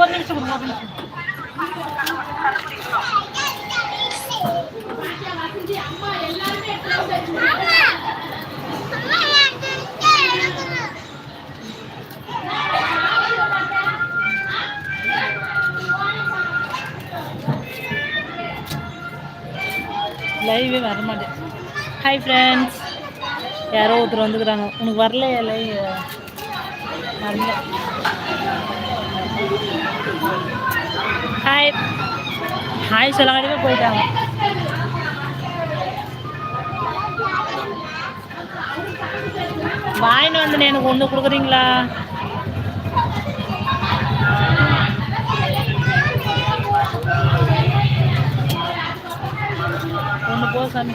ஒரு நிமிஷம் ஒரு நிமிஷம் லைவே வர மாட்டேன் ஹாய் ஃப்ரெண்ட்ஸ் யாரோ ஒருத்தர் வந்துக்கிறாங்க. உனக்கு வரலையா? லைவ் வரல ஹாய் ஹாய் சொல்லாங்கடிவே போயிட்டாங்க. வாங்கிட்டு வந்து எனக்கு ஒன்று கொடுக்குறீங்களா? ஒன்று போ சாமி.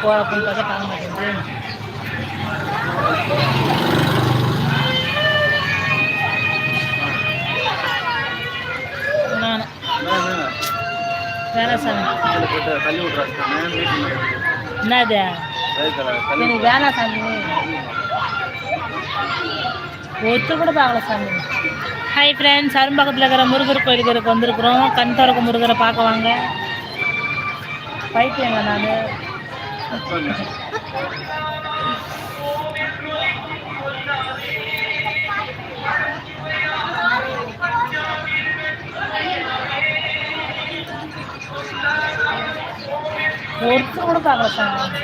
போ அப்படின்னு பார்த்தா பார்க்க மாட்டேங்குது தள்ளி விட்றாங்க என்னது? எனக்கு வேணாம் சாமி. ஒத்து கூட பார்க்கல சாமி. ஹாய் ஃப்ரெண்ட்ஸ் அரும்பக்கத்தில் இருக்கிற முருகர் கோயிலுக்கு வந்திருக்கிறோம். கண் திறக்க முருகரை பார்க்க வாங்க. பைத்தியங்க நான் ஒருத்தர் கூட பார்க்கல சாமி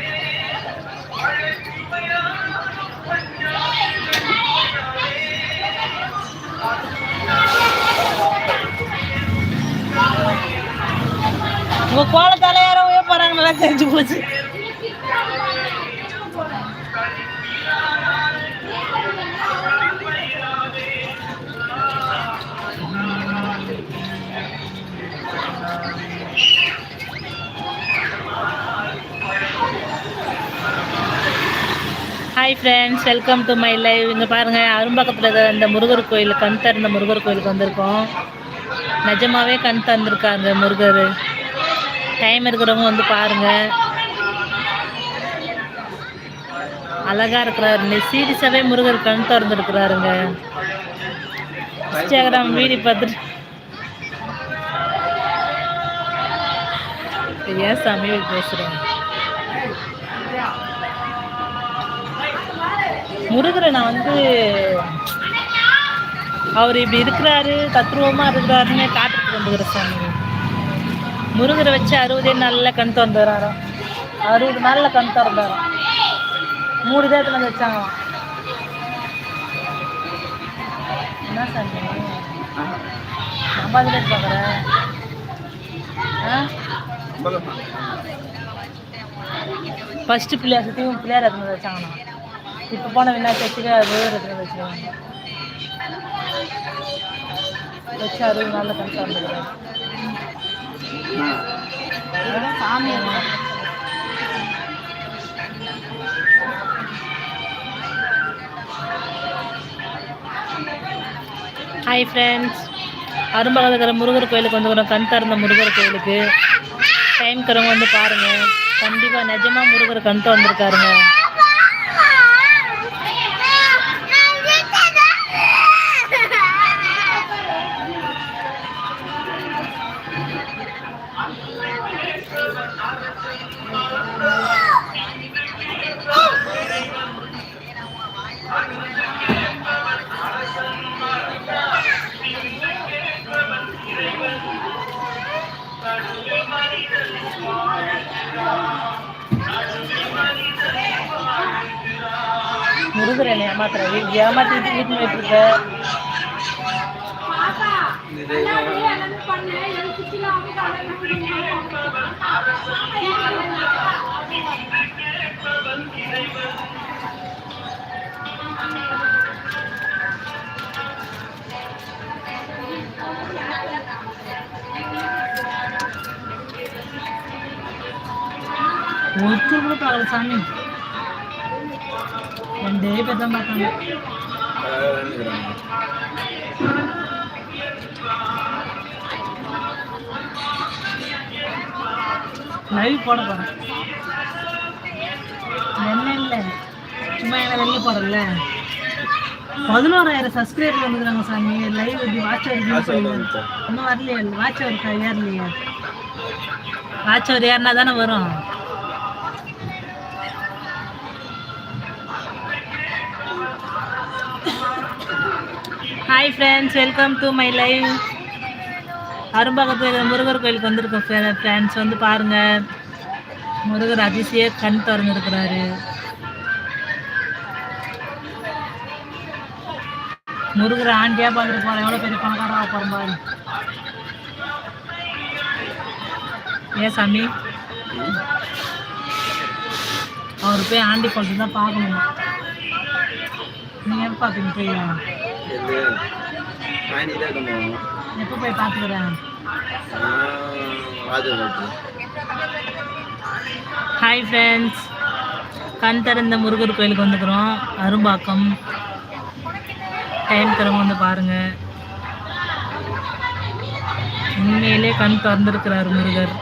உங்க கோலத்தால யாரோ போறாங்க நல்லா தெரிஞ்சு போச்சு friends welcome to my live இங்கே பாருங்கள் அரும்பாக்கத்தில் இந்த முருகர் கோயில் கண் திறந்த முருகர் கோயிலுக்கு வந்திருக்கோம். நிஜமாவே கண் திறந்துருக்காங்க முருகர். டைம் இருக்கிறவங்க வந்து பாருங்கள் அழகா இருக்கிறாரு. சீரியஸாகவே முருகர் கண் திறந்துருக்குறாருங்க. இன்ஸ்டாகிராம் வீடியோ பார்த்துட்டு ஏன் சாமி பேசுகிறேன் முருகரை நான் வந்து அவர் இப்படி இருக்கிறாரு தத்ரூபமாக இருக்கிறாருன்னு காட்டுக்கு வந்துக்கிறேன் சாமி. முருகரை வச்சு அறுபதே நாளில் கண் திறந்துறாராம் அறுபது நாளில் கண் திறந்தாராம் மூணு தேரத்தில் வந்து வச்சாங்களாம். என்ன சாமி? நம்ம அதில் பார்க்குறேன் ஆ? ஃபஸ்ட்டு பிள்ளையார் சுற்றியும் பிள்ளையார் வந்து வச்சாங்கண்ணா இப்போ போன விநாயகர் அது எடுத்துன்னு வச்சுருவாங்க வச்சு அறுபது நாளில் கணக்கு வந்துடுறாங்க சாமி ஹாய் ஃப்ரெண்ட்ஸ் அரும்பகத்தில் இருக்கிற முருகர் கோயிலுக்கு வந்துக்கிறோம் கண் திறந்த முருகர் கோயிலுக்கு. டைம் தரவங்க வந்து பாருங்கள் கண்டிப்பாக நிஜமாக முருகர் கண் திறந்துருக்காருங்க. முருகர் என்னை ஏமாத்துற ஏமாத்திட்டு வீட்டு போயிட்டு இருக்க? ஒருத்தர் கூட பார்க்கல சாமி ரெண்டே பேர் தான் லைவ் போட போகிறேன் என்ன இல்லை சும்மா என்ன வெளில போடல பதினோராயிரம் சப்ஸ்கிரைபர் வந்துக்கிறாங்க சாமி. லைவ் இப்படி வாட்ச் அவர் சொல்லுவாங்க இன்னும் வரலையே. வாட்ச் அவர் ஏறலையே. வாட்ச் அவர் ஏறினா தானே வரும். Hi friends welcome to my live அரும்பாக்கத்தில் Murugar கோயிலுக்கு வந்திருக்கோம் ஃப்ரெண்ட்ஸ் வந்து பாருங்கள் முருகர் அதிசய கண் திறந்துருக்கிறாரு. முருகர் ஆண்டியாக பார்த்துட்டு போகிறேன் எவ்வளோ பெரிய பணக்காரராக போகிற பாரு ஏன் சாமி? அவர் போய் ஆண்டி குளத்து தான் பார்க்கணும். நீங்கள் எப்போ பார்ப்பீங்க போய்? எப்போ போய் பார்த்துக்கிறேன் ஹாய் ஃப்ரெண்ட்ஸ் கண் திறந்த முருகர் கோயிலுக்கு வந்துக்கிறோம். அரும்பாக்கம். டைம் திறங்க வந்து பாருங்கள் உண்மையிலே கண் திறந்திருக்கிறார் முருகர்.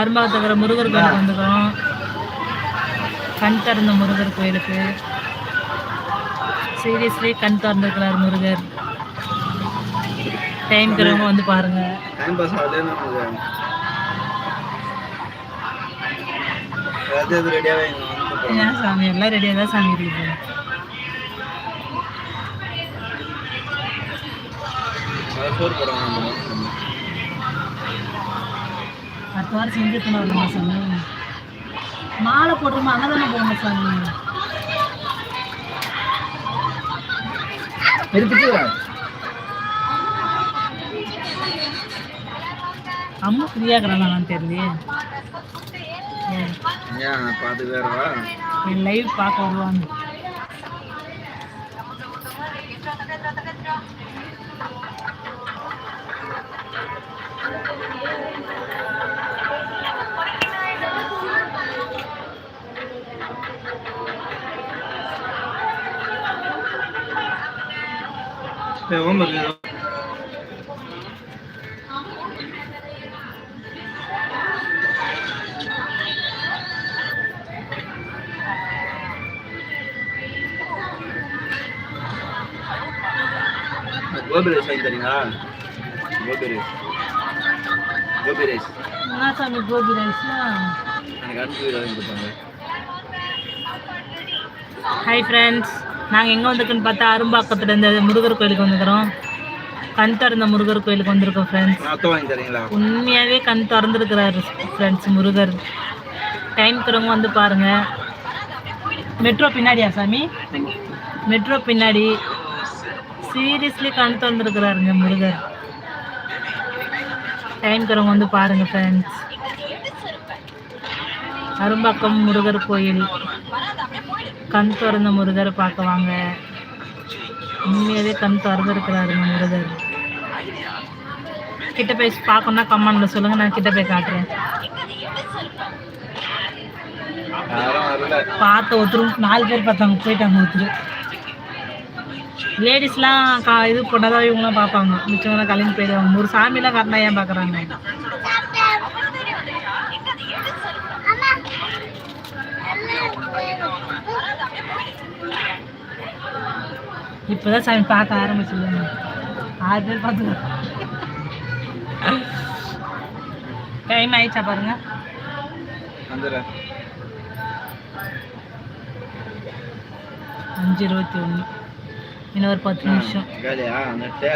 அரும்பாக்கத்தில் இருக்கிற முருகர் கோயிலுக்கு வந்துக்கிறோம். கண் திறந்த முருகர் கோயிலுக்கு. சீரியஸ்லி கண் திறந்துருக்கிறார் முருகர். டைம் கிழமை வந்து பாருங்க. ஏன் சாமி? எல்லாம் ரெடியாக தான் சாமி இருக்குது போடுறாங்க மாதம் அடுத்த வாரம் சாமி மாலை போட்டுருமா அங்கே தானே போகணும் சாமி? அம்மா ஃப்ரீயாக இருக்கிறாங்களான்னு தெரியலையே. ஏன், பார்த்து வேறவா என் லைவ் பார்க்க வருவாங்க ஹோம்ஒர்க் கோபி வாங்கி தரீங்களா கோபி ரைஸ் சாமி கோபி எனக்கு அடுத்த வாங்கி கொடுத்தாங்க ஹாய் ஃப்ரெண்ட்ஸ் நாங்கள் எங்கே வந்திருக்குன்னு பார்த்தா அரும்பாக்கத்துல இந்த முருகர் கோயிலுக்கு வந்துக்கிறோம் கண் திறந்த முருகர் கோயிலுக்கு வந்திருக்கோம் ஃப்ரெண்ட்ஸ் உண்மையாகவே கண் திறந்துருக்கிறாரு ஃப்ரெண்ட்ஸ் முருகர். டைம் இருக்கிறவங்க வந்து பாருங்கள் மெட்ரோ பின்னாடியா சாமி? மெட்ரோ பின்னாடி. சீரியஸ்லி கண் திறந்துருக்கிறாருங்க முருகர். டைம் இருக்கிறவங்க வந்து பாருங்கள் ஃப்ரெண்ட்ஸ் அரும்பாக்கம் முருகர் கோயில். கண் திறந்த முருகரை பார்க்க வாங்க உண்மையாகவே கண் திறந்துருக்கிறாருங்க முருகர். கிட்ட போய் பார்க்கணும்னா கமெண்ட்ல சொல்லுங்க நான் கிட்ட போய் காட்டுறேன். பார்த்த ஒருத்தரும் நாலு பேர் பார்த்தாங்க போயிட்டாங்க ஒருத்தர். லேடிஸ்லாம் கா இது போட்டாதான் இவங்களாம் பார்ப்பாங்க. மிச்சவங்களாம் கலைஞர் போயிடுவாங்க. ஒரு சாமிலாம் காட்டினா ஏன் பார்க்குறாங்க? இப்போதான் சாமி பார்க்க ஆரம்பிச்சிருக்காங்க ஆறு பேர் பார்த்து. டைம் ஆயிடுச்சா பாருங்க. அஞ்சு இருபத்தி ஒன்று. இன்னும் ஒரு பத்து நிமிஷம். காலியா? நெட்டு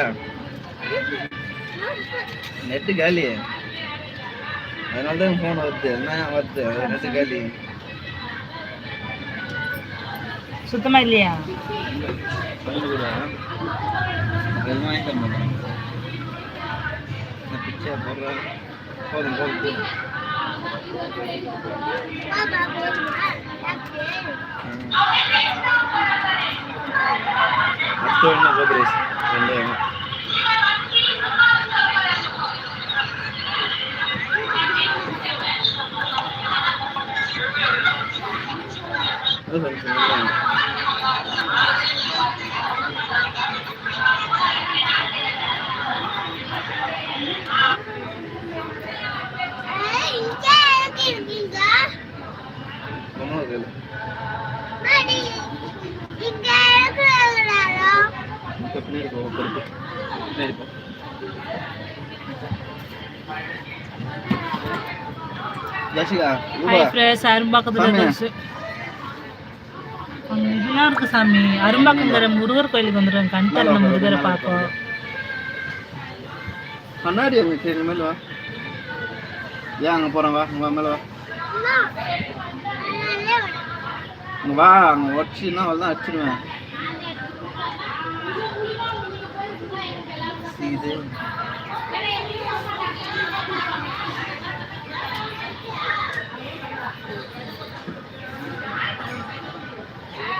நெட்டு காலி. அதனால தான் ஃபோன் வருது. என்ன வருது? நெட்டு காலி. சுத்தமா இல்லையா? வந்து கூட எதுவும் வாங்கி தர மாட்டேன் நான் பிச்சை போடுறேன் போதும் போதும் பொறுப்பு ஜாசிகா அரும்பாக்கத்தில் சாமி. இருக்கு அங்க இதெல்லாம் இருக்கு சாமி? அரும்பாக்கங்கிற முருகர் கோயிலுக்கு வந்துடுவேன் கண் திறந்த முருகரை பார்ப்போம். கண்ணாடி அங்கே சரி மேலே வா. ஏன் அங்கே போகிறேன் வா மேலே வா. வா அங்கே உடச்சின்னா அவள் தான் அடிச்சிடுவேன் இது.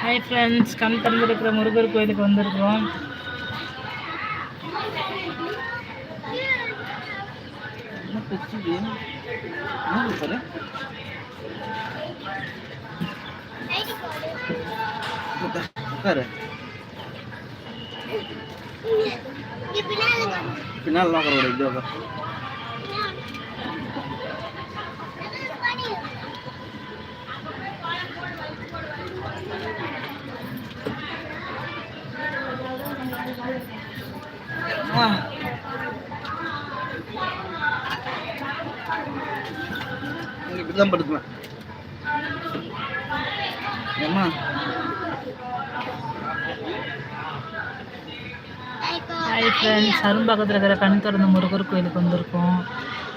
ஹாய் ஃப்ரெண்ட்ஸ் கண் திறந்து இருக்கிற முருகர் கோயிலுக்கு பாரு? உட்காரு. பின்னால் தான் உட்கார இப்படி உட்கார் அம்மா. இங்க இப்படிதான் படுத்துவேன் ஏம்மா ஃப்ரெண்ட்ஸ் அரும்பாக்கத்தில் இருக்கிற கண் திறந்த முருகர் கோயிலுக்கு வந்திருக்கோம்.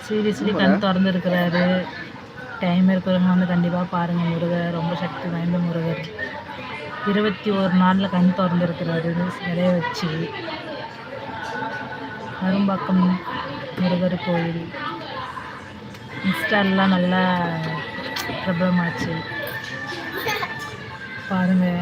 சீரியஸ்லி கண் திறந்து இருக்கிறாரு. டைம் இருக்கிறவங்க வந்து கண்டிப்பாக பாருங்கள் முருகர். ரொம்ப சக்தி வாய்ந்த முருகர். இருபத்தி ஒரு நாளில் கண் திறந்து இருக்கிறாரு. சிலையை வச்சு. அரும்பாக்கம் முருகர் கோயில். இன்ஸ்டாலெலாம் நல்லா பிரபலமாச்சு. பாருங்கள்